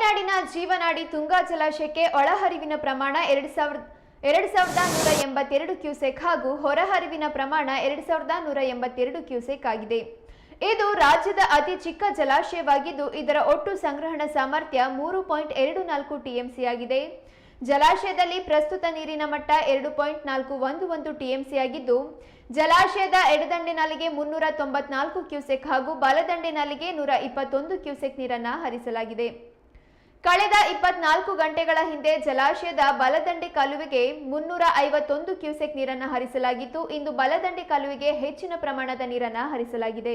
ಮಲೆನಾಡಿನ ಜೀವನಾಡಿ ತುಂಗಾ ಜಲಾಶಯಕ್ಕೆ ಒಳಹರಿವಿನ ಪ್ರಮಾಣ ಎರಡು ಸಾವಿರದ ಎರಡು ಸಾವಿರದ ನೂರ ಎಂಬತ್ತೆರಡು ಕ್ಯೂಸೆಕ್ ಹಾಗೂ ಹೊರಹರಿವಿನ ಪ್ರಮಾಣ ಎರಡು ಸಾವಿರದ ನೂರ ಎಂಬತ್ತೆರಡು ಕ್ಯೂಸೆಕ್ ಆಗಿದೆ. ಇದು ರಾಜ್ಯದ ಅತಿ ಚಿಕ್ಕ ಜಲಾಶಯವಾಗಿದ್ದು, ಇದರ ಒಟ್ಟು ಸಂಗ್ರಹಣ ಸಾಮರ್ಥ್ಯ ಮೂರು ಪಾಯಿಂಟ್ ಎರಡು ನಾಲ್ಕು ಟಿಎಂಸಿ ಆಗಿದೆ. ಜಲಾಶಯದಲ್ಲಿ ಪ್ರಸ್ತುತ ನೀರಿನ ಮಟ್ಟ ಎರಡು ಪಾಯಿಂಟ್ ನಾಲ್ಕು ಒಂದು ಒಂದು ಟಿಎಂಸಿ ಆಗಿದ್ದು, ಜಲಾಶಯದ ಎಡದಂಡೆ ನಾಲಿಗೆ ಮುನ್ನೂರ ತೊಂಬತ್ನಾಲ್ಕು ಕ್ಯೂಸೆಕ್ ಹಾಗೂ ಬಲದಂಡೆ ನಾಲಿಗೆ ನೂರ ಇಪ್ಪತ್ತೊಂದು ಕ್ಯೂಸೆಕ್ ನೀರನ್ನು ಹರಿಸಲಾಗಿದೆ. ಕಳೆದ ಇಪ್ಪತ್ನಾಲ್ಕು ಗಂಟೆಗಳ ಹಿಂದೆ ಜಲಾಶಯದ ಬಲದಂಡೆ ಕಾಲುವೆಗೆ ಮುನ್ನೂರ ಐವತ್ತೊಂದು ಕ್ಯೂಸೆಕ್ ನೀರನ್ನು ಹರಿಸಲಾಗಿದ್ದು ಇಂದು ಬಲದಂಡೆ ಕಾಲುವೆಗೆ ಹೆಚ್ಚಿನ ಪ್ರಮಾಣದ ನೀರನ್ನು ಹರಿಸಲಾಗಿದೆ.